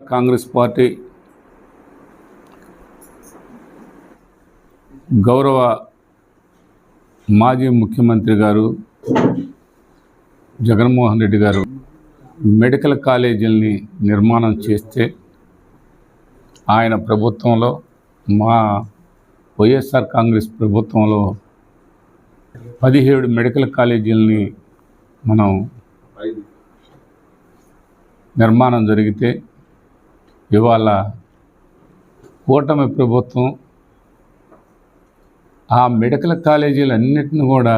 Congress party గౌరవ మాజీ ముఖ్యమంత్రి గారు జగన్మోహన్ రెడ్డి గారు మెడికల్ కాలేజీల్ని నిర్మాణం చేస్తే ఆయన ప్రభుత్వంలో మా వైఎస్ఆర్ కాంగ్రెస్ ప్రభుత్వంలో పదిహేడు మెడికల్ కాలేజీలని మనం నిర్మాణం జరిగితే ఇవాళ కూటమి ప్రభుత్వం ఆ మెడికల్ కాలేజీలన్నిటిని కూడా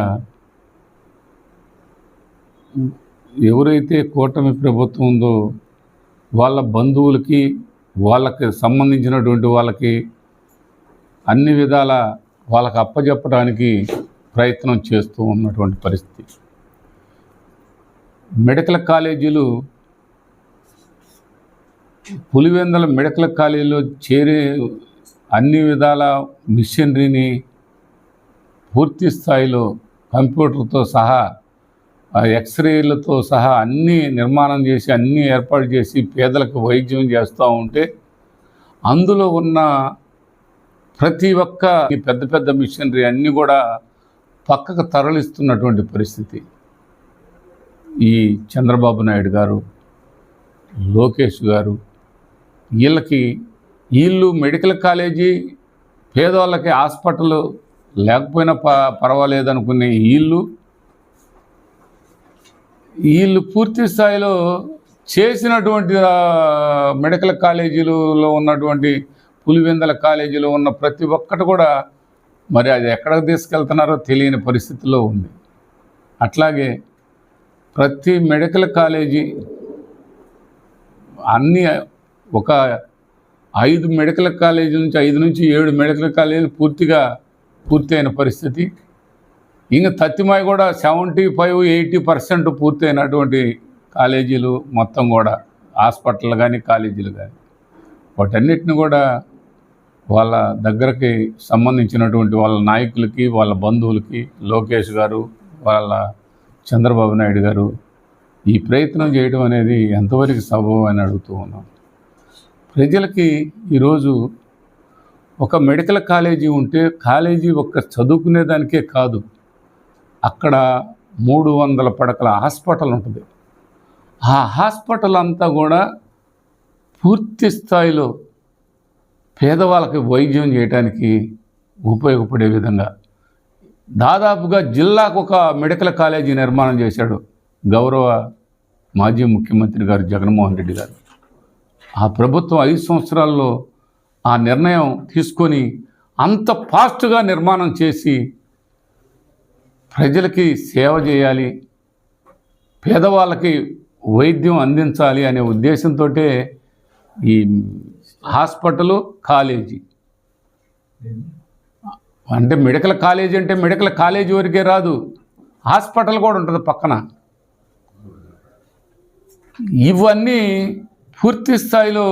ఎవరైతే కూటమి ప్రభుత్వం ఉందో వాళ్ళ బంధువులకి వాళ్ళకి సంబంధించినటువంటి వాళ్ళకి అన్ని విధాల వాళ్ళకి అప్పజెప్పడానికి ప్రయత్నం చేస్తూ ఉన్నటువంటి పరిస్థితి. మెడికల్ కాలేజీలు పులివెందల మెడికల్ కాలేజీలో చేరే అన్ని విధాల మిషనరీని పూర్తి స్థాయిలో కంప్యూటర్తో సహా ఎక్స్రేలతో సహా అన్నీ నిర్మాణం చేసి అన్నీ ఏర్పాటు చేసి పేదలకు వైద్యం చేస్తూ ఉంటే అందులో ఉన్న ప్రతి ఒక్క ఈ పెద్ద పెద్ద మిషనరీ అన్నీ కూడా పక్కకు తరలిస్తున్నటువంటి పరిస్థితి. ఈ చంద్రబాబు నాయుడు గారు లోకేష్ గారు వీళ్ళకి వీళ్ళు మెడికల్ కాలేజీ పేదవాళ్ళకి హాస్పిటల్ లేకపోయినా ప పర్వాలేదు అనుకునే వీళ్ళు వీళ్ళు పూర్తి స్థాయిలో చేసినటువంటి మెడికల్ కాలేజీలలో ఉన్నటువంటి పులివెందల కాలేజీలో ఉన్న ప్రతి ఒక్కటి కూడా మరి అది ఎక్కడికి తీసుకెళ్తున్నారో తెలియని పరిస్థితిలో ఉంది. అట్లాగే ప్రతి మెడికల్ కాలేజీ అన్ని ఒక ఐదు మెడికల్ కాలేజీ నుంచి ఐదు నుంచి ఏడు మెడికల్ కాలేజీలు పూర్తిగా పూర్తయిన పరిస్థితి. ఇంకా తత్తిమాయి కూడా సెవెంటీ ఫైవ్ ఎయిటీ పర్సెంట్ పూర్తయినటువంటి కాలేజీలు మొత్తం కూడా హాస్పిటల్ కానీ కాలేజీలు కానీ వాటన్నిటిని కూడా వాళ్ళ దగ్గరకి సంబంధించినటువంటి వాళ్ళ నాయకులకి వాళ్ళ బంధువులకి లోకేష్ గారు వాళ్ళ చంద్రబాబు నాయుడు గారు ఈ ప్రయత్నం చేయడం అనేది ఎంతవరకు సబబు అని అడుగుతూ ఉన్నాం. ప్రజలకి ఈరోజు ఒక మెడికల్ కాలేజీ ఉంటే కాలేజీ ఒక్క చదువుకునేదానికే కాదు అక్కడ మూడు వందల పడకల హాస్పిటల్ ఉంటుంది. ఆ హాస్పిటల్ అంతా కూడా పూర్తి స్థాయిలో పేదవాళ్ళకి వైద్యం చేయడానికి ఉపయోగపడే విధంగా. దాదాపుగా జిల్లాకు ఒక మెడికల్ కాలేజీ నిర్మాణం చేశాడు గౌరవ మాజీ ముఖ్యమంత్రి గారు జగన్మోహన్ రెడ్డి గారు. ఆ ప్రభుత్వం ఐదు సంవత్సరాల్లో ఆ నిర్ణయం తీసుకొని అంత ఫాస్ట్గా నిర్మాణం చేసి ప్రజలకి సేవ చేయాలి పేదవాళ్ళకి వైద్యం అందించాలి అనే ఉద్దేశంతో ఈ హాస్పిటల్ కాలేజీ. అంటే మెడికల్ కాలేజీ అంటే మెడికల్ కాలేజీ వరకే రాదు హాస్పిటల్ కూడా ఉంటుంది పక్కన. ఇవన్నీ పూర్తి స్థాయిలో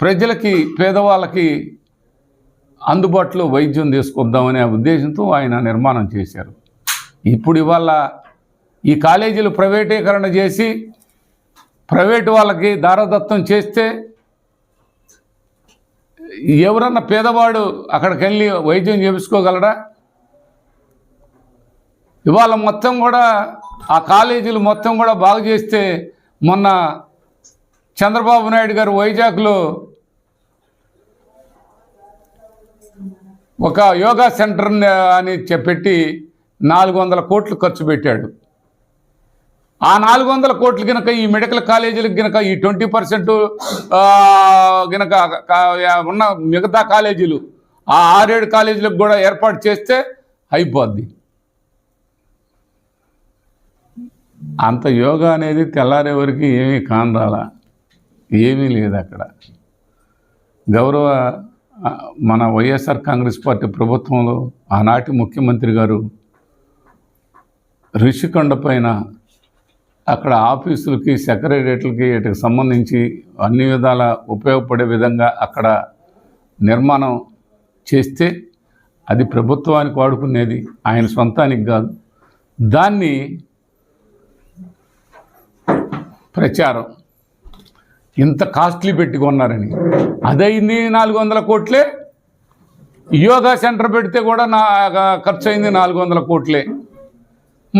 ప్రజలకి పేదవాళ్ళకి అందుబాటులో వైద్యం తీసుకొద్దామనే ఉద్దేశంతో ఆయన నిర్మాణం చేశారు. ఇప్పుడు ఇవాళ ఈ కాలేజీలు ప్రైవేటీకరణ చేసి ప్రైవేటు వాళ్ళకి దారదత్తం చేస్తే ఎవరన్నా పేదవాడు అక్కడికి వెళ్ళి వైద్యం చేయించుకోగలడా ఇవాళ మొత్తం కూడా ఆ కాలేజీలు మొత్తం కూడా బాగు చేస్తే మొన్న చంద్రబాబు నాయుడు గారు వైజాగ్లో ఒక యోగా సెంటర్ అని చెప్పెట్టి నాలుగు వందల కోట్లు ఖర్చు పెట్టాడు. ఆ నాలుగు వందల కోట్లు కనుక ఈ మెడికల్ కాలేజీలకు కనుక ఈ ట్వంటీ పర్సెంట్ కనుక ఉన్న మిగతా కాలేజీలు ఆ ఆరేడు కాలేజీలకు కూడా ఏర్పాటు చేస్తే అయిపోద్ది. అంత యోగా అనేది తెల్లారే వరకు ఏమీ కానరాలా? ఏమీ లేదు అక్కడ. గౌరవ మన వైఎస్ఆర్ కాంగ్రెస్ పార్టీ ప్రభుత్వంలో ఆనాటి ముఖ్యమంత్రి గారు రిషికొండ పైన అక్కడ ఆఫీసులకి సెక్రటరియట్లకి వీటికి సంబంధించి అన్ని విధాల ఉపయోగపడే విధంగా అక్కడ నిర్మాణం చేస్తే అది ప్రభుత్వానికి వాడుకునేది ఆయన సొంతానికి కాదు. దాన్ని ప్రచారం ఇంత కాస్ట్లీ పెట్టి కొన్నారని అదైంది నాలుగు వందల కోట్లే. యోగా సెంటర్ పెడితే కూడా నా ఖర్చు అయింది నాలుగు వందల కోట్లే.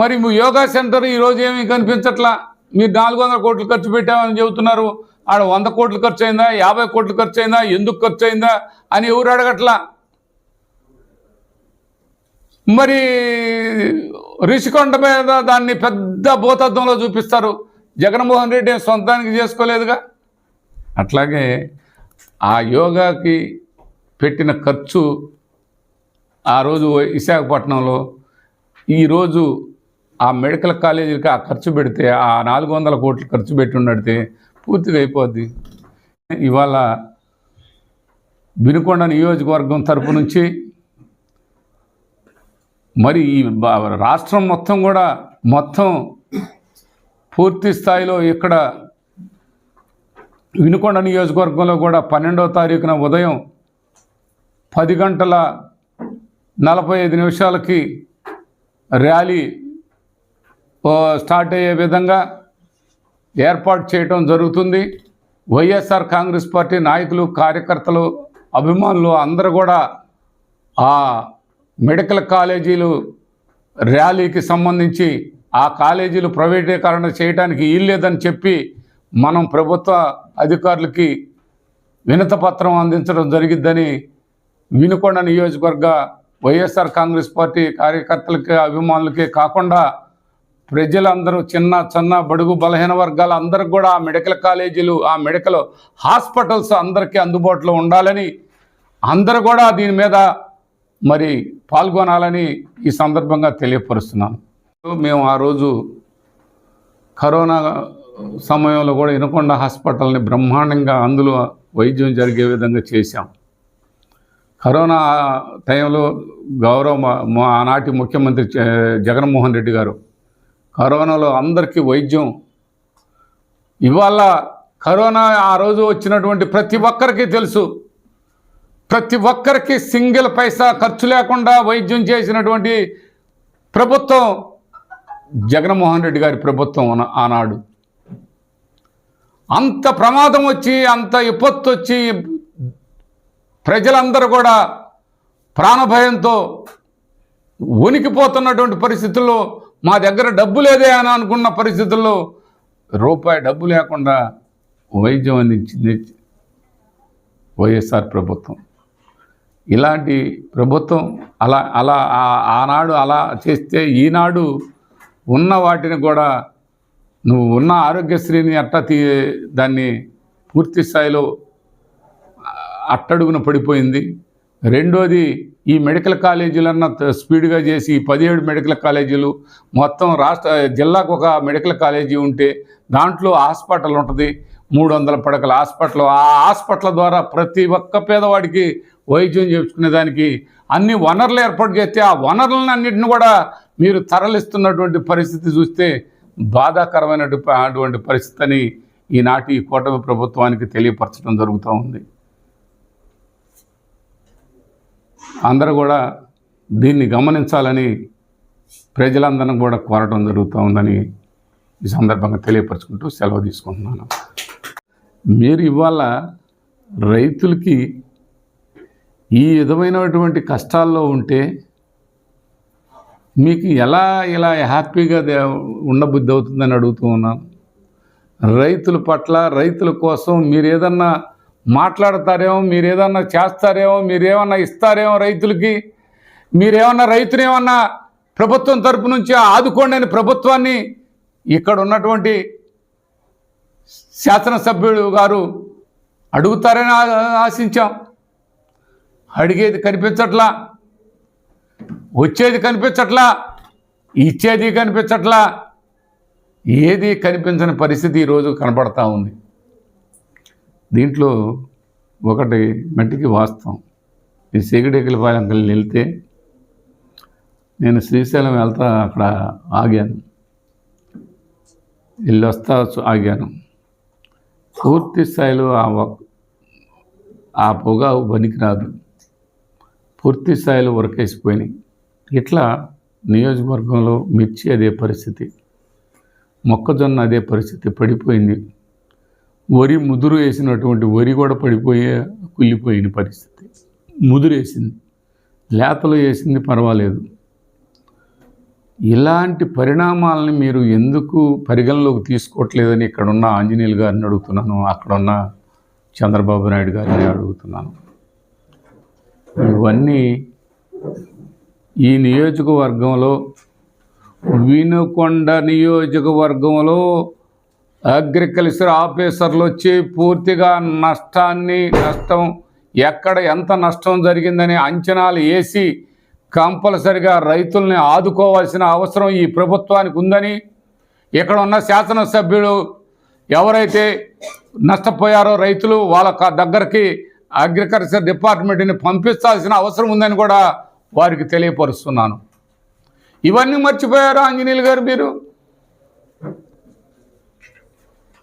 మరి యోగా సెంటర్ ఈరోజు ఏమీ కనిపించట్లా? మీరు నాలుగు వందల కోట్లు ఖర్చు పెట్టామని చెబుతున్నారు. ఆడ వంద కోట్లు ఖర్చు అయిందా యాభై కోట్లు ఖర్చు అయిందా ఎందుకు ఖర్చు అయిందా అని ఎవరు అడగట్లా? మరి రిషికొండ మీద దాన్ని పెద్ద భూతత్వంలో చూపిస్తారు. జగన్మోహన్ రెడ్డి సొంతానికి చేసుకోలేదుగా? అట్లాగే ఆ యోగాకి పెట్టిన ఖర్చు ఆ రోజు విశాఖపట్నంలో ఈరోజు ఆ మెడికల్ కాలేజీలకి ఆ ఖర్చు పెడితే ఆ నాలుగు వందల కోట్లు ఖర్చు పెట్టి ఉండడితే పూర్తిగా అయిపోద్ది. ఇవాళ వినుకొండ నియోజకవర్గం తరపు నుంచి మరి ఈ రాష్ట్రం మొత్తం కూడా మొత్తం పూర్తి స్థాయిలో ఇక్కడ వినుకొండ నియోజకవర్గంలో కూడా పన్నెండవ తారీఖున ఉదయం పది గంటల నలభై ఐదు నిమిషాలకి ర్యాలీ స్టార్ట్ అయ్యే విధంగా ఏర్పాటు చేయడం జరుగుతుంది. వైఎస్ఆర్ కాంగ్రెస్ పార్టీ నాయకులు కార్యకర్తలు అభిమానులు అందరూ కూడా ఆ మెడికల్ కాలేజీలు ర్యాలీకి సంబంధించి ఆ కాలేజీలు ప్రైవేటీకరణ చేయడానికి వీల్లేదని చెప్పి మనం ప్రభుత్వ అధికారులకి వినతపత్రం అందించడం జరిగిద్దని వినుకొండ నియోజకవర్గ వైఎస్ఆర్ కాంగ్రెస్ పార్టీ కార్యకర్తలకి అభిమానులకే కాకుండా ప్రజలందరూ చిన్న చిన్న బడుగు బలహీన వర్గాల అందరికి కూడా ఆ మెడికల్ కాలేజీలు ఆ మెడికల్ హాస్పిటల్స్ అందరికీ అందుబాటులో ఉండాలని అందరు కూడా దీని మీద మరి పాల్గొనాలని ఈ సందర్భంగా తెలియపరుస్తున్నాను. మేము ఆ రోజు కరోనా సమయంలో కూడా ఇనకొండ హాస్పిటల్ని బ్రహ్మాండంగా అందులో వైద్యం జరిగే విధంగా చేశాం. కరోనా టైంలో గౌరవ మా- ఆనాటి ముఖ్యమంత్రి జ- జగన్మోహన్ రెడ్డి గారు కరోనాలో అందరికీ వైద్యం. ఇవాళ కరోనా ఆ రోజు వచ్చినటువంటి ప్రతి ఒక్కరికి తెలుసు. ప్రతి ఒక్కరికి సింగిల్ పైసా ఖర్చు లేకుండా వైద్యం చేసినటువంటి ప్రభుత్వం జగన్మోహన్ రెడ్డి గారి ప్రభుత్వం ఆనాడు. అంత ప్రమాదం వచ్చి అంత విపత్తు వచ్చి ప్రజలందరూ కూడా ప్రాణభయంతో వణికిపోతున్నటువంటి పరిస్థితుల్లో మా దగ్గర డబ్బు లేదే అని అనుకున్న పరిస్థితుల్లో రూపాయి డబ్బు లేకుండా వైద్యం అందించింది వైఎస్ఆర్ ప్రభుత్వం. ఇలాంటి ప్రభుత్వం అలా అలా ఆనాడు అలా చేస్తే ఈనాడు ఉన్న వాటిని కూడా నువ్వు ఉన్న ఆరోగ్యశ్రీని అట్టా తీ దాన్ని పూర్తి స్థాయిలో అట్టడుగున పడిపోయింది. రెండోది ఈ మెడికల్ కాలేజీలన్న త- స్పీడ్గా చేసి పదిహేడు మెడికల్ కాలేజీలు మొత్తం రాష్ట్ర జిల్లాకు ఒక మెడికల్ కాలేజీ ఉంటే దాంట్లో హాస్పిటల్ ఉంటుంది. మూడు వందల పడకల హాస్పిటల్. ఆ హాస్పిటల్ ద్వారా ప్రతి ఒక్క పేదవాడికి వైద్యం చేయించుకునే దానికి అన్ని వనరులు ఏర్పాటు చేస్తే ఆ వనరులను అన్నింటిని కూడా మీరు తరలిస్తున్నటువంటి పరిస్థితి చూస్తే బాధాకరమైనటువంటి అటువంటి పరిస్థితిని ఈనాటి ఈ కూటమి ప్రభుత్వానికి తెలియపరచడం జరుగుతూ ఉంది. అందరూ కూడా దీన్ని గమనించాలని ప్రజలందరం కూడా కోరటం జరుగుతూ ఉందని ఈ సందర్భంగా తెలియపరచుకుంటూ సెలవు తీసుకుంటున్నాను. మీరు ఇవాళ రైతులకి ఈ విధమైనటువంటి కష్టాల్లో ఉంటే మీకు ఎలా ఇలా హ్యాపీగా ఉండబుద్ధి అవుతుందని అడుగుతూ ఉన్నాను. రైతుల పట్ల రైతుల కోసం మీరు ఏదన్నా మాట్లాడతారేమో మీరు ఏదన్నా చేస్తారేమో మీరు ఏమన్నా ఇస్తారేమో రైతులకి మీరేమన్నా రైతులు ఏమన్నా ప్రభుత్వం తరపు నుంచి ఆదుకోండి అని ప్రభుత్వాన్ని ఇక్కడ ఉన్నటువంటి శాసనసభ్యుడు గారు అడుగుతారని ఆశించాం. అడిగేది కనిపించట్లా. వచ్చేది కనిపించట్లా ఇచ్చేది కనిపించట్లా ఏది కనిపించని పరిస్థితి ఈరోజు కనపడతా ఉంది. దీంట్లో ఒకటి మట్టికి వాస్తవం. ఈ సిగడెకిలపాలెంకి వెళ్తే నేను శ్రీశైలం వెళ్తా అక్కడ ఆగాను. వెళ్ళి వస్తా ఆగాను. పూర్తి స్థాయిలో ఆ ఆ పొగ పనికిరాదు. పూర్తి స్థాయిలో ఉరకేసిపోయినాయి ఇట్లా నియోజకవర్గంలో మిర్చి అదే పరిస్థితి. మొక్కజొన్న అదే పరిస్థితి పడిపోయింది. వరి ముదురు వేసినటువంటి వరి కూడా పడిపోయే కుళ్ళిపోయిన పరిస్థితి. ముదురు వేసింది. లేతలు వేసింది పర్వాలేదు. ఇలాంటి పరిణామాలని మీరు ఎందుకు పరిగణలోకి తీసుకోవట్లేదని ఇక్కడున్న ఆంజనేయులు గారిని అడుగుతున్నాను. అక్కడున్న చంద్రబాబు నాయుడు గారిని అడుగుతున్నాను. ఇవన్నీ ఈ నియోజకవర్గంలో వినుకొండ నియోజకవర్గంలో అగ్రికల్చర్ ఆఫీసర్లు వచ్చి పూర్తిగా నష్టాన్ని నష్టం ఎక్కడ ఎంత నష్టం జరిగిందని అంచనాలు వేసి కంపల్సరిగా రైతుల్ని ఆదుకోవాల్సిన అవసరం ఈ ప్రభుత్వానికి ఉందని ఇక్కడ ఉన్న శాసనసభ్యులు ఎవరైతే నష్టపోయారో రైతులు వాళ్ళ దగ్గరికి అగ్రికల్చర్ డిపార్ట్మెంట్ని పంపించాల్సిన అవసరం ఉందని కూడా వారికి తెలియపరుస్తున్నాను. ఇవన్నీ మర్చిపోయారు ఆంజనేయులు గారు మీరు?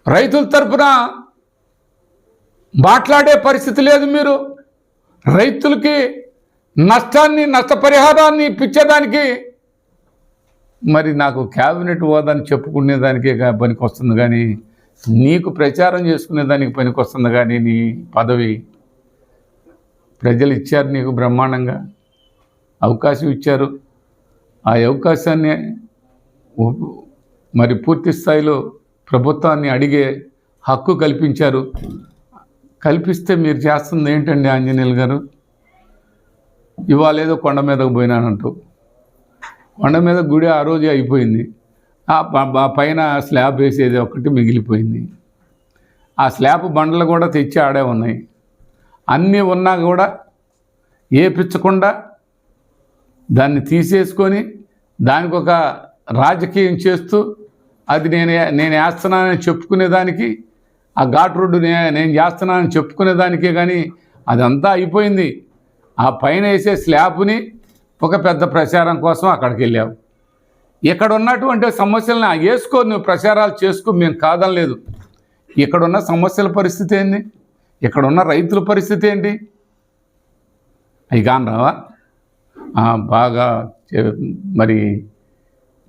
రైతుల తరపున మాట్లాడే పరిస్థితి లేదు మీరు. రైతులకి నష్టాన్ని నష్టపరిహారాన్ని ఇప్పించేదానికి మరి నాకు క్యాబినెట్ హోదాని చెప్పుకునేదానికే పనికి వస్తుంది కానీ నీకు ప్రచారం చేసుకునేదానికి పనికి వస్తుంది కానీ నీ పదవి ప్రజలు ఇచ్చారు నీకు బ్రహ్మాండంగా. అవకాశం ఇచ్చారు. ఆ అవకాశాన్ని మరి పూర్తి స్థాయిలో ప్రభుత్వాన్ని అడిగే హక్కు కల్పించారు. కల్పిస్తే మీరు చేస్తుంది ఏంటండి ఆంజనేయులు గారు? ఇవాళ ఏదో కొండ మీదకు పోయినానంటూ. కొండ మీద గుడి ఆ రోజే అయిపోయింది. ఆ పైన స్లాబ్ వేసేది ఒకటి మిగిలిపోయింది. ఆ స్లాబ్ బండలు కూడా తెచ్చి ఆడే ఉన్నాయి. అన్నీ ఉన్నా కూడా ఏపించకుండా దాన్ని తీసేసుకొని దానికి ఒక రాజకీయం చేస్తూ అది నేను నేను వేస్తున్నానని చెప్పుకునేదానికి ఆ ఘాట్ రోడ్డు నే నేను చేస్తున్నానని చెప్పుకునేదానికే కానీ అదంతా అయిపోయింది. ఆ పైన వేసే స్లాబ్ని ఒక పెద్ద ప్రచారం కోసం అక్కడికి వెళ్ళావు. ఇక్కడ ఉన్నటువంటి సమస్యలను వేసుకో నువ్వు ప్రచారాలు చేసుకో మేము కాదనలేదు. ఇక్కడున్న సమస్యల పరిస్థితి ఏంది? ఇక్కడ ఉన్న రైతుల పరిస్థితి ఏంటి? అవి రావా? బాగా చే- మరి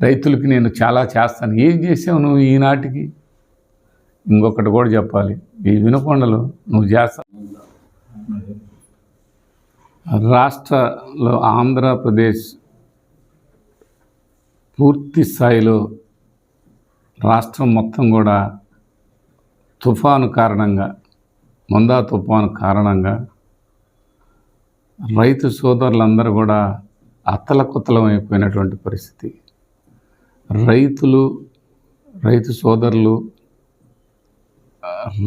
రైతులకి నేను చాలా చేస్తాను. ఏం చేసావు నువ్వు ఈనాటికి? ఇంకొకటి కూడా చెప్పాలి. ఈ వినుకొండలు నువ్వు చేస్తా రాష్ట్రలో ఆంధ్రప్రదేశ్ పూర్తి స్థాయిలో రాష్ట్రం మొత్తం కూడా తుఫాను కారణంగా మందా తుఫాను కారణంగా రైతు సోదరులందరూ కూడా అత్తలకుత్తలం అయిపోయినటువంటి పరిస్థితి. రైతులు రైతు సోదరులు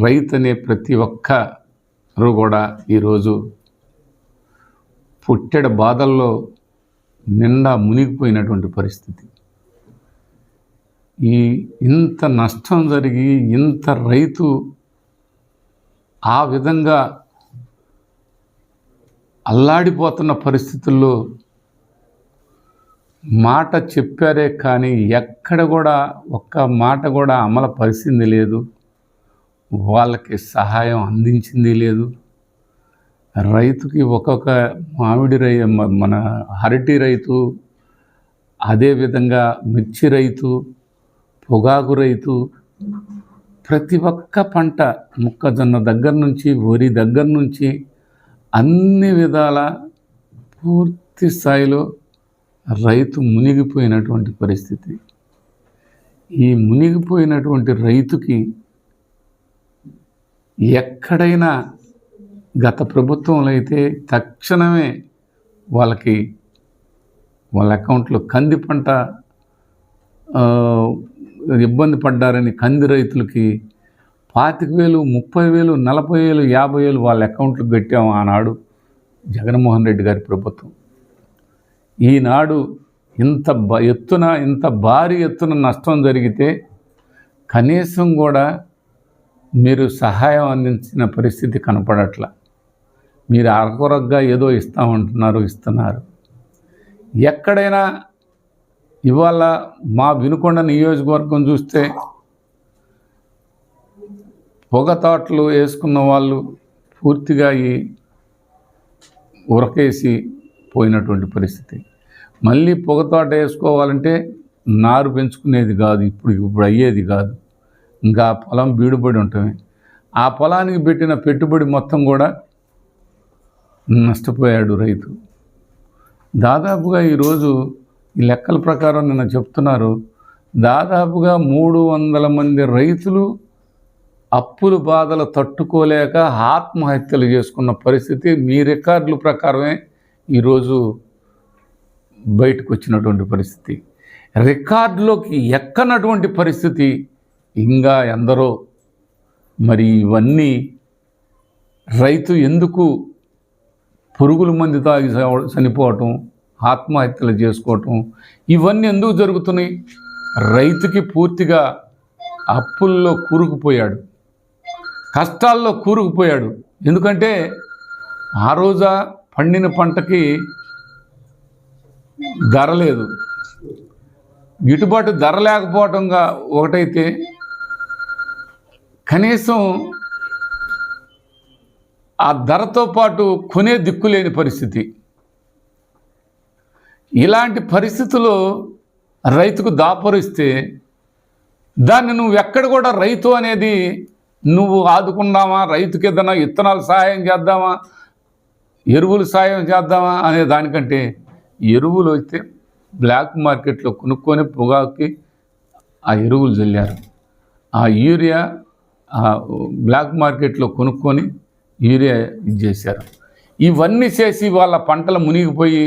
రైతు అనే ప్రతి ఒక్కరు కూడా ఈరోజు పుట్టెడ బాధల్లో నిండా మునిగిపోయినటువంటి పరిస్థితి. ఈ ఇంత నష్టం జరిగి ఇంత రైతు ఆ విధంగా అల్లాడిపోతున్న పరిస్థితుల్లో మాట చెప్పారే కానీ ఎక్కడ కూడా ఒక్క మాట కూడా అమలు పరిచింది లేదు. వాళ్ళకి సహాయం అందించింది లేదు. రైతుకి ఒక్కొక్క మామిడి రై మన అరటి రైతు అదేవిధంగా మిర్చి రైతు పొగాకు రైతు ప్రతి ఒక్క పంట మొక్కజొన్న దగ్గర నుంచి వరి దగ్గర నుంచి అన్ని విధాల పూర్తి స్థాయిలో రైతు మునిగిపోయినటువంటి పరిస్థితి. ఈ మునిగిపోయినటువంటి రైతుకి ఎక్కడైనా గత ప్రభుత్వంలో అయితే తక్షణమే వాళ్ళకి వాళ్ళ అకౌంట్లో కంది పంట ఇబ్బంది పడ్డారని కంది రైతులకి పాతిక వేలు ముప్పై వేలు నలభై వేలు యాభై వేలు వాళ్ళ అకౌంట్లు పెట్టాము ఆనాడు జగన్మోహన్ రెడ్డి గారి ప్రభుత్వం. ఈనాడు ఇంత బ ఎత్తున ఇంత భారీ ఎత్తున నష్టం జరిగితే కనీసం కూడా మీరు సహాయం అందించిన పరిస్థితి కనపడట్ల. మీరు అరకొరగ్గా ఏదో ఇస్తామంటున్నారు ఇస్తున్నారు. ఎక్కడైనా ఇవాళ మా వినుకొండ నియోజకవర్గం చూస్తే పొగ వేసుకున్న వాళ్ళు పూర్తిగా ఈ ఉరకేసి పోయినటువంటి పరిస్థితి. మళ్ళీ పొగ తోట వేసుకోవాలంటే నారు పెంచుకునేది కాదు ఇప్పుడు ఇప్పుడు అయ్యేది కాదు. ఇంకా పొలం బీడుబడి ఉంటుంది. ఆ పొలానికి పెట్టిన పెట్టుబడి మొత్తం కూడా నష్టపోయాడు రైతు. దాదాపుగా ఈరోజు ఈ లెక్కల ప్రకారం నిన్న చెప్తున్నారు. దాదాపుగా మూడు వందల మంది రైతులు అప్పుల బాధలు తట్టుకోలేక ఆత్మహత్యలు చేసుకున్న పరిస్థితి మీ రికార్డుల ప్రకారమే ఈరోజు బయటకు వచ్చినటువంటి పరిస్థితి. రికార్డులోకి ఎక్కనటువంటి పరిస్థితి? ఇంకా ఎందరో? మరి ఇవన్నీ రైతు ఎందుకు పురుగుల మంది తాగి చనిపోవటం ఆత్మహత్యలు చేసుకోవటం ఇవన్నీ ఎందుకు జరుగుతున్నాయి? రైతుకి పూర్తిగా అప్పుల్లో కూరుకుపోయాడు. కష్టాల్లో కూరుకుపోయాడు. ఎందుకంటే ఆ రోజా పండిన పంటకి ధర లేదు. గిట్టుబాటు ధర లేకపోవటంగా ఒకటైతే కనీసం ఆ ధరతో పాటు కొనే దిక్కులేని పరిస్థితి. ఇలాంటి పరిస్థితులు రైతుకు దాపరిస్తే దాన్ని నువ్వు ఎక్కడ కూడా రైతు అనేది నువ్వు ఆదుకుందామా? రైతుకి ఏదైనా విత్తనాలు సహాయం చేద్దామా? ఎరువులు సాయం చేద్దామా? అనే దానికంటే ఎరువులు అయితే బ్లాక్ మార్కెట్లో కొనుక్కొని పొగాకి ఆ ఎరువులు చల్లారు ఆ యూరియా ఆ బ్లాక్ మార్కెట్లో కొనుక్కొని యూరియా ఇది చేశారు ఇవన్నీ చేసి వాళ్ళ పంటలు మునిగిపోయి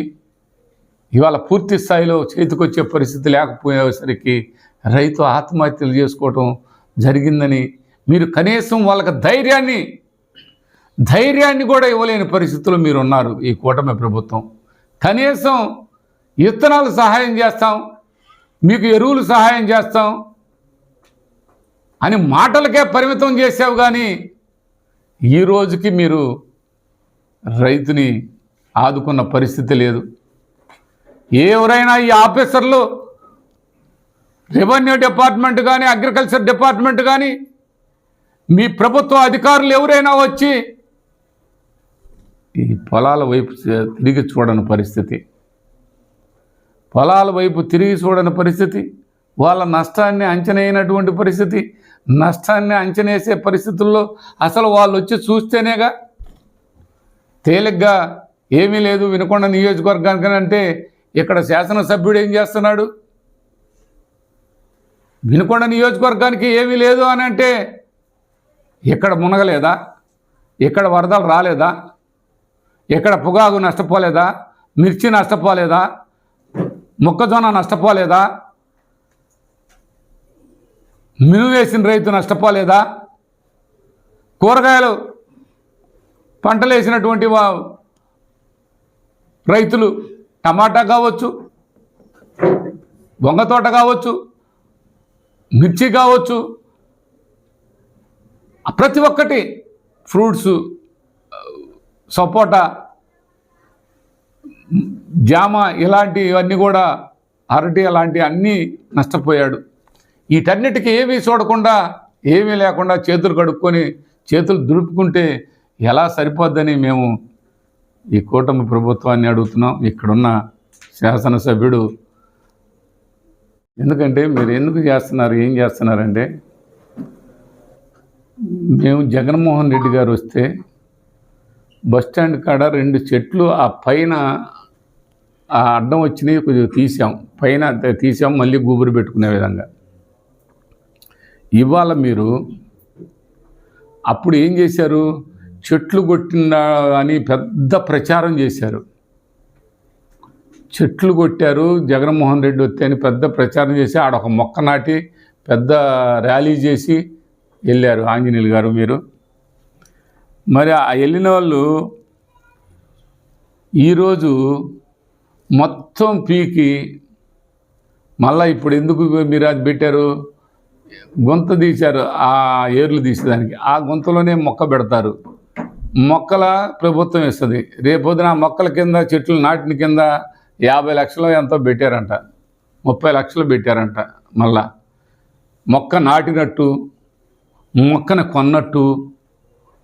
ఇవాళ పూర్తి స్థాయిలో చేతికొచ్చే పరిస్థితి లేకపోయేసరికి రైతు ఆత్మహత్యలు చేసుకోవటం జరిగిందని మీరు కనీసం వాళ్ళకి ధైర్యాన్ని ధైర్యాన్ని కూడా ఇవ్వలేని పరిస్థితుల్లో మీరు ఉన్నారు ఈ కూటమి ప్రభుత్వం. కనీసం విత్తనాలు సహాయం చేస్తాం మీకు ఎరువులు సహాయం చేస్తాం అని మాటలకే పరిమితం చేసావు కానీ ఈ రోజుకి మీరు రైతుని ఆదుకున్న పరిస్థితి లేదు. ఎవరైనా ఈ ఆఫీసర్లు రెవెన్యూ డిపార్ట్మెంట్ కానీ అగ్రికల్చర్ డిపార్ట్మెంట్ కానీ మీ ప్రభుత్వ అధికారులు ఎవరైనా వచ్చి ఈ పొలాల వైపు తిరిగి చూడని పరిస్థితి. పొలాల వైపు తిరిగి చూడని పరిస్థితి. వాళ్ళ నష్టాన్ని అంచనైనటువంటి పరిస్థితి. నష్టాన్ని అంచనేసే పరిస్థితుల్లో అసలు వాళ్ళు వచ్చి చూస్తేనేగా తేలిగ్గా ఏమీ లేదు. వినకొండ నియోజకవర్గానికి అంటే ఇక్కడ శాసనసభ్యుడు ఏం చేస్తున్నాడు? వినుకొండ నియోజకవర్గానికి ఏమీ లేదు అని అంటే ఇక్కడ మునగలేదా? ఇక్కడ వరదలు రాలేదా? ఇక్కడ పొగాకు నష్టపోలేదా? మిర్చి నష్టపోలేదా? మొక్కజొన్న నష్టపోలేదా? మినుము వేసిన రైతు నష్టపోలేదా? కూరగాయలు పంటలు వేసినటువంటి వా రైతులు టమాటా కావచ్చు వంగ తోట కావచ్చు మిర్చి కావచ్చు ప్రతి ఒక్కటి ఫ్రూట్స్ సపోటా జామ ఇలాంటివన్నీ కూడా అరటి అలాంటి అన్నీ నష్టపోయాడు. వీటన్నిటికీ ఏమీ చూడకుండా ఏమీ లేకుండా చేతులు కడుక్కొని చేతులు దులుపుకుంటే ఎలా సరిపోద్దని మేము ఈ కూటమి ప్రభుత్వాన్ని అడుగుతున్నాం. ఇక్కడున్న శాసనసభ్యుడు ఎందుకంటే మీరు ఎందుకు చేస్తున్నారు ఏం చేస్తున్నారంటే మేము జగన్మోహన్ రెడ్డి గారు వస్తే బస్ స్టాండ్ కాడ రెండు చెట్లు ఆ పైన ఆ అడ్డం వచ్చినవి కొద్దిగా తీసాం. పైన తీసాం మళ్ళీ గూబురు పెట్టుకునే విధంగా. ఇవాళ మీరు అప్పుడు ఏం చేశారు? చెట్లు కొట్టిన అని పెద్ద ప్రచారం చేశారు. చెట్లు కొట్టారు జగన్మోహన్ రెడ్డి వస్తే అని పెద్ద ప్రచారం చేసి ఆడ ఒక మొక్క నాటి పెద్ద ర్యాలీ చేసి వెళ్ళారు ఆంజనేయులు గారు మీరు. మరి ఆ వెళ్ళిన వాళ్ళు ఈరోజు మొత్తం పీకి మళ్ళీ ఇప్పుడు ఎందుకు మీరు అది పెట్టారు? గుంత తీశారు ఆ ఏర్లు తీసేదానికి. ఆ గుంతలోనే మొక్క పెడతారు. మొక్కల ప్రభుత్వం ఇస్తుంది. రేపొద్దున మొక్కల కింద చెట్లు నాటిన కింద యాభై లక్షలు ఎంతో పెట్టారంట. ముప్పై లక్షలు పెట్టారంట మళ్ళా. మొక్క నాటినట్టు మొక్కను కొన్నట్టు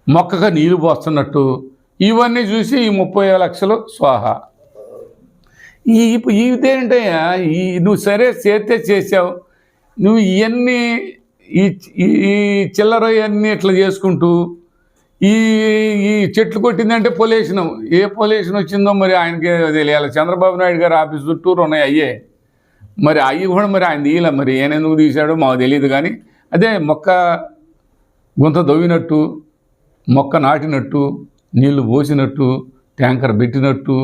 మొక్కగా నీళ్ళు పోస్తున్నట్టు ఇవన్నీ చూసి ఈ ముప్పై లక్షలు స్వాహ. ఈ ఇదేంటయ్యా ఈ నువ్వు సరే చేస్తే చేసావు. నువ్వు ఇవన్నీ ఈ ఈ- చిల్లర ఇవన్నీ ఇట్లా చేసుకుంటూ ఈ ఈ చెట్లు కొట్టిందంటే పొల్యూషన్ ఏ పొల్యూషన్ వచ్చిందో మరి ఆయనకి తెలియాలి. చంద్రబాబు నాయుడు గారు ఆఫీస్ చుట్టూరు ఉన్నాయి అయ్యే. మరి అవి కూడా మరి ఆయన తీయలే మరి. ఈయన ఎందుకు తీశాడో మాకు తెలియదు కానీ అదే మొక్క గుంత దవ్వినట్టు మొక్క నాటినట్టు నీళ్ళు పోసినట్టు ట్యాంకర్ పెట్టినట్టు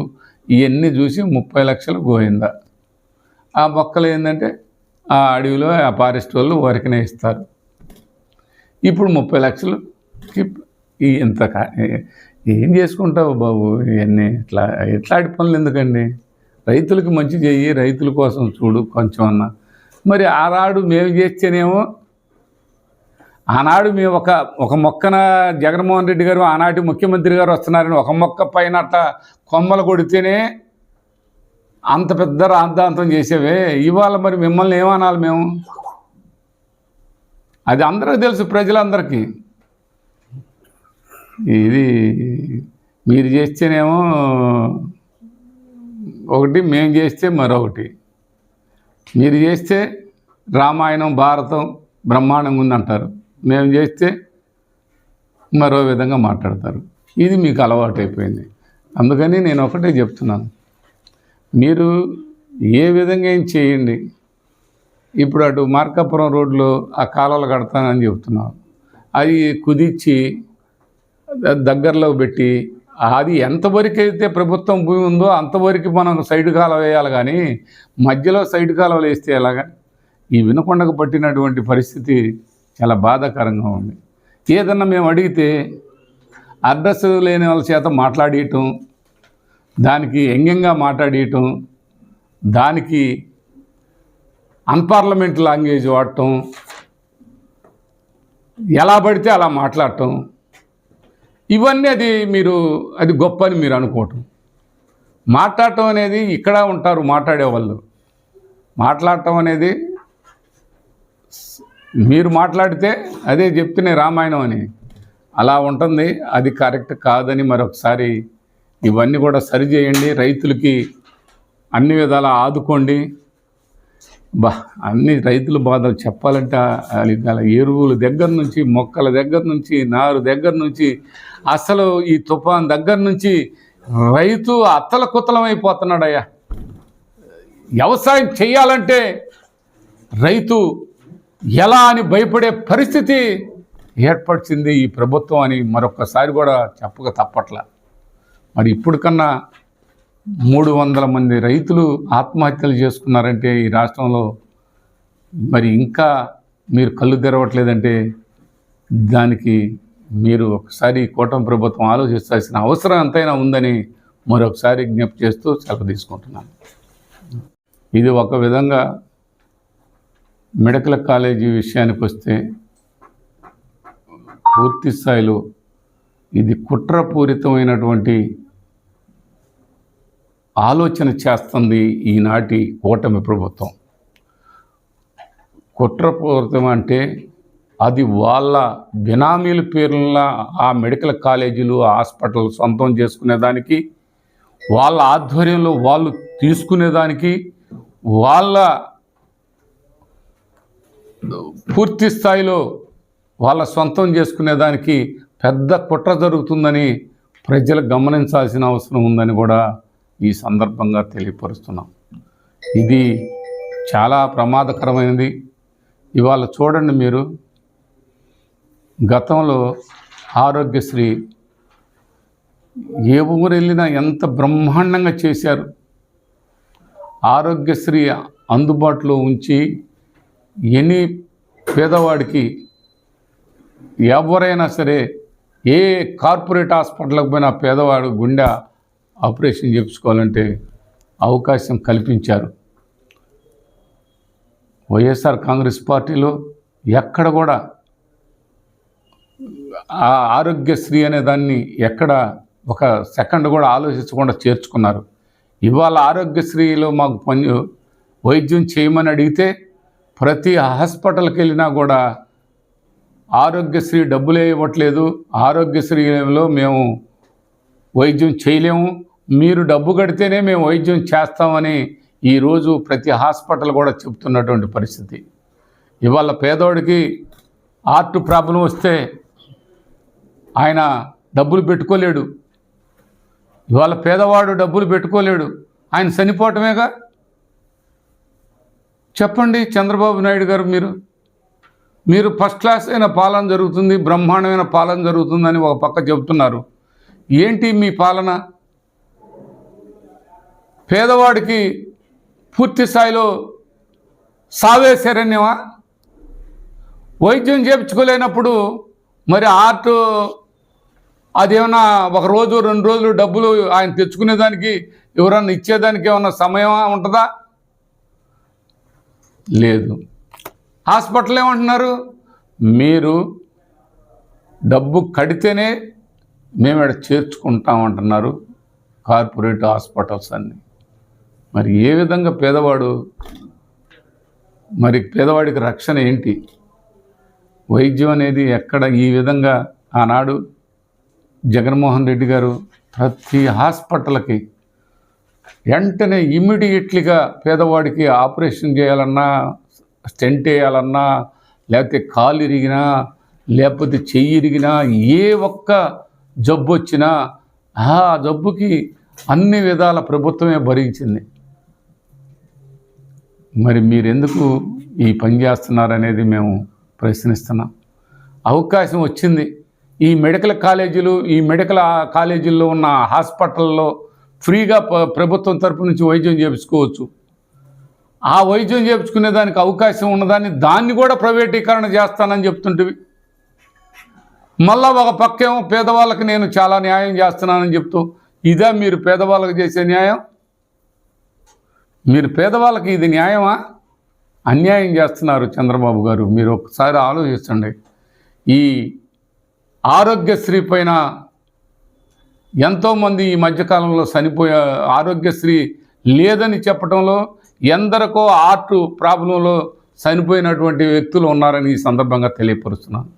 ఇవన్నీ చూసి ముప్పై లక్షలు గోయిందా ఆ మొక్కలు ఏంటంటే ఆ అడవిలో ఆ ఫారెస్ట్ వాళ్ళు వరకనే ఇస్తారు. ఇప్పుడు ముప్పై లక్షలు ఈ ఇంత ఏం చేసుకుంటావు బాబు ఇవన్నీ? ఇట్లా ఇట్లాంటి పనులు ఎందుకండి? రైతులకు మంచి చెయ్యి రైతుల కోసం చూడు కొంచెం అన్నా మరి ఆనాడు మేము చేస్తేనేమో ఆనాడు మేము ఒక ఒక మొక్కన జగన్మోహన్ రెడ్డి గారు ఆనాటి ముఖ్యమంత్రి గారు వస్తున్నారని ఒక మొక్క పైన అట్లా కొమ్మలు కొడితేనే అంత పెద్ద రాద్ధాంతం చేసేవే. ఇవాళ మరి మిమ్మల్ని ఏమనాలి మేము? అది అందరికీ తెలుసు ప్రజలందరికీ. ఇది మీరు చేస్తేనేమో ఒకటి మేము చేస్తే మరొకటి. మీరు చేస్తే రామాయణం భారతం బ్రహ్మాండంగా ఉందంటారు. మేము చేస్తే మరో విధంగా మాట్లాడతారు. ఇది మీకు అలవాటు అయిపోయింది అందుకని నేను ఒకటే చెప్తున్నాను. మీరు ఏ విధంగా ఏం చేయండి. ఇప్పుడు అటు మార్కాపురం రోడ్లో ఆ కాలువలు కడతానని చెప్తున్నాను అవి కుదిర్చి దగ్గరలో పెట్టి అది ఎంతవరకు అయితే ప్రభుత్వం భూమి ఉందో అంతవరకు మనం సైడ్ కాలువ వేయాలి కానీ మధ్యలో సైడ్ కాలువలు వేస్తే ఎలాగా? ఈ వినకొండకు పట్టినటువంటి పరిస్థితి చాలా బాధాకరంగా ఉంది. ఏదన్నా మేము అడిగితే అడ్రస్ లేని వాళ్ళ చేత మాట్లాడేయటం దానికి వ్యంగ్యంగా మాట్లాడేయటం దానికి అన్పార్లమెంట్ లాంగ్వేజ్ వాడటం ఎలా పడితే అలా మాట్లాడటం ఇవన్నీ అది మీరు అది గొప్ప అని మీరు అనుకోవటం. మాట్లాడటం అనేది ఇక్కడ ఉంటారు మాట్లాడే వాళ్ళు మాట్లాడటం అనేది మీరు మాట్లాడితే అదే చెప్తున్నాయి రామాయణం అని. అలా ఉంటుంది అది కరెక్ట్ కాదని మరొకసారి ఇవన్నీ కూడా సరిచేయండి రైతులకి అన్ని విధాలా ఆదుకోండి. బా అన్ని రైతుల బాధలు. చెప్పాలంటే ఎరువులు ఎరువుల దగ్గర నుంచి మొక్కల దగ్గర నుంచి నారు దగ్గర నుంచి అసలు ఈ తుఫాన్ దగ్గర నుంచి రైతు అత్తల కుతలం అయిపోతున్నాడయ్యా వ్యవసాయం చేయాలంటే రైతు ఎలా అని భయపడే పరిస్థితి ఏర్పరిచింది ఈ ప్రభుత్వం అని మరొకసారి కూడా చెప్పక తప్పట్ల. మరి ఇప్పుడు కన్నా మూడు వందల మంది రైతులు ఆత్మహత్యలు చేసుకున్నారంటే ఈ రాష్ట్రంలో మరి ఇంకా మీరు కళ్ళు తెరవట్లేదంటే దానికి మీరు ఒకసారి కూటమి ప్రభుత్వం ఆలోచించాల్సిన అవసరం ఎంతైనా ఉందని మరొకసారి విజ్ఞప్తి చేస్తూ సెలవు తీసుకుంటున్నాను. ఇది ఒక విధంగా మెడికల్ కాలేజీ విషయానికి వస్తే పూర్తి స్థాయిలో ఇది కుట్రపూరితమైనటువంటి ఆలోచన చేస్తుంది ఈనాటి కూటమి ప్రభుత్వం. కుట్రపూరితం అంటే అది వాళ్ళ బినామీల పేర్ల ఆ మెడికల్ కాలేజీలు హాస్పిటల్ సొంతం చేసుకునేదానికి వాళ్ళ ఆధ్వర్యంలో వాళ్ళు తీసుకునేదానికి వాళ్ళ పూర్తి స్థాయిలో వాళ్ళ సొంతం చేసుకునేదానికి పెద్ద కుట్ర జరుగుతుందని ప్రజలు గమనించాల్సిన అవసరం ఉందని కూడా ఈ సందర్భంగా తెలియపరుస్తున్నాం. ఇది చాలా ప్రమాదకరమైనది. ఇవాళ చూడండి మీరు గతంలో ఆరోగ్యశ్రీ ఏ ఊరు వెళ్ళినా ఎంత బ్రహ్మాండంగా చేశారు. ఆరోగ్యశ్రీ అందుబాటులో ఉంచి ఎనీ పేదవాడికి ఎవరైనా సరే ఏ కార్పొరేట్ హాస్పిటల్కి పోయినా పేదవాడు గుండె ఆపరేషన్ చేయించుకోవాలంటే అవకాశం కల్పించారు. వైఎస్ఆర్ కాంగ్రెస్ పార్టీలో ఎక్కడ కూడా ఆ ఆరోగ్యశ్రీ అనే దాన్ని ఎక్కడ ఒక సెకండ్ కూడా ఆలోచించకుండా చేర్చుకున్నారు. ఇవాళ ఆరోగ్యశ్రీలో మాకు పని వైద్యం చేయమని అడిగితే ప్రతి హాస్పిటల్కి వెళ్ళినా కూడా ఆరోగ్యశ్రీ డబ్బులే ఇవ్వట్లేదు. ఆరోగ్యశ్రీలో మేము వైద్యం చేయలేము. మీరు డబ్బు కడితేనే మేము వైద్యం చేస్తామని ఈరోజు ప్రతి హాస్పిటల్ కూడా చెప్తున్నటువంటి పరిస్థితి. ఇవాళ పేదోడికి హార్ట్ ప్రాబ్లం వస్తే ఆయన డబ్బులు పెట్టుకోలేడు. ఇవాళ పేదవాడు డబ్బులు పెట్టుకోలేడు. ఆయన చనిపోవటమేగా? చెప్పండి చంద్రబాబు నాయుడు గారు మీరు. మీరు ఫస్ట్ క్లాస్ అయిన పాలన జరుగుతుంది బ్రహ్మాండమైన పాలన జరుగుతుందని ఒక పక్క చెబుతున్నారు. ఏంటి మీ పాలన? పేదవాడికి పూర్తి స్థాయిలో సావే శరణ్యమా? వైద్యం చేయించుకోలేనప్పుడు మరి ఆర్ట్ అదేమన్నా ఒక రోజు రెండు రోజులు డబ్బులు ఆయన తెచ్చుకునేదానికి ఎవరన్నా ఇచ్చేదానికి ఏమన్నా సమయమా ఉంటుందా? లేదు. హాస్పిటల్ ఏమంటున్నారు? మీరు డబ్బు కడితేనే మేము ఇక్కడ చేర్చుకుంటామంటున్నారు కార్పొరేట్ హాస్పిటల్స్ అన్నీ. మరి ఏ విధంగా పేదవాడు మరి పేదవాడికి రక్షణ ఏంటి? వైద్యం అనేది ఎక్కడ ఈ విధంగా ఆనాడు జగన్మోహన్ రెడ్డి గారు ప్రతి హాస్పిటల్కి వెంటనే ఇమ్మీడియట్లీగా పేదవాడికి ఆపరేషన్ చేయాలన్నా స్టెంట్ వేయాలన్నా లేకపోతే కాలు ఇరిగినా లేకపోతే చెయ్యి ఇరిగినా ఏ ఒక్క జబ్బు వచ్చినా ఆ జబ్బుకి అన్ని విధాల ప్రభుత్వమే భరించింది. మరి మీరెందుకు ఈ పని చేస్తున్నారనేది మేము ప్రశ్నిస్తున్నాం. అవకాశం వచ్చింది. ఈ మెడికల్ కాలేజీలు ఈ మెడికల్ కాలేజీల్లో ఉన్న హాస్పిటల్లో ఫ్రీగా ప్రభుత్వం తరపు నుంచి వైద్యం చేయించుకోవచ్చు ఆ వైద్యం చేయించుకునే దానికి అవకాశం ఉన్నదాన్ని దాన్ని కూడా ప్రైవేటీకరణ చేస్తానని చెప్తుంటివి. మళ్ళా ఒక పక్కేమో పేదవాళ్ళకి నేను చాలా న్యాయం చేస్తున్నానని చెప్తూ ఇదా మీరు పేదవాళ్ళకి చేసే న్యాయం? మీరు పేదవాళ్ళకి ఇది న్యాయమా? అన్యాయం చేస్తున్నారు చంద్రబాబు గారు. మీరు ఒకసారి ఆలోచించండి. ఈ ఆరోగ్యశ్రీ పైన ఎంతోమంది ఈ మధ్యకాలంలో చనిపోయే ఆరోగ్యశ్రీ లేదని చెప్పడంలో ఎందరికో ఆర్ట్ ప్రాబ్లంలో చనిపోయినటువంటి వ్యక్తులు ఉన్నారని ఈ సందర్భంగా తెలియపరుస్తున్నాను.